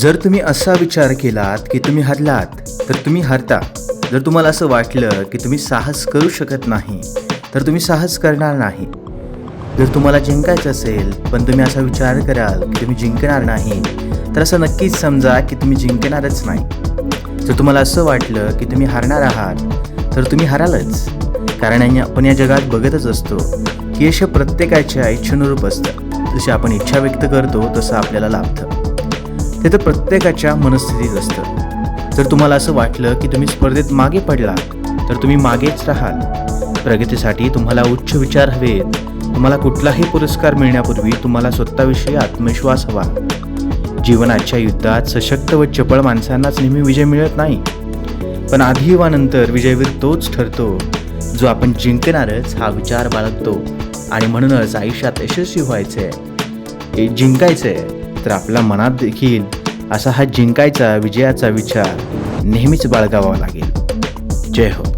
जर तुम्ही असा विचार केलात की तुम्ही हरलात तर तुम्ही हरता. जर तुम्हाला असं वाटलं की तुम्ही साहस करू शकत नाही तर तुम्ही साहस करणार नाही. जर तुम्हाला जिंकायचं असेल पण तुम्ही असा विचार कराल की तुम्ही जिंकणार नाही तर असं नक्कीच समजा की तुम्ही जिंकणारच नाही. जर तुम्हाला असं वाटलं की तुम्ही हारणार आहात तर तुम्ही हरालच. कारण या- आपण या जगात बघतच असतो की यश प्रत्येकाच्या इच्छेनुरूप असतं. जशी आपण इच्छा व्यक्त करतो तसं आपल्याला लाभतं. ते तर प्रत्येकाच्या मनस्थितीत असतं. जर तुम्हाला असं वाटलं की तुम्ही स्पर्धेत मागे पडला तर तुम्ही मागेच राहाल. प्रगतीसाठी तुम्हाला उच्च विचार हवेत. तुम्हाला कुठलाही पुरस्कार मिळण्यापूर्वी तुम्हाला स्वतःविषयी आत्मविश्वास हवा. जीवनाच्या युद्धात सशक्त व चपळ माणसांनाच नेहमी विजय मिळत नाही. पण आधी वा नंतर विजयवीर तोच ठरतो जो आपण जिंकणारच हा विचार बाळगतो. आणि म्हणूनच आयुष्यात यशस्वी व्हायचं आहे जिंकायचं आहे तर आपल्या मनात देखील असा हा जिंकायचा विजयाचा विचार नेहमीच बाळगावा लागेल. जय हो.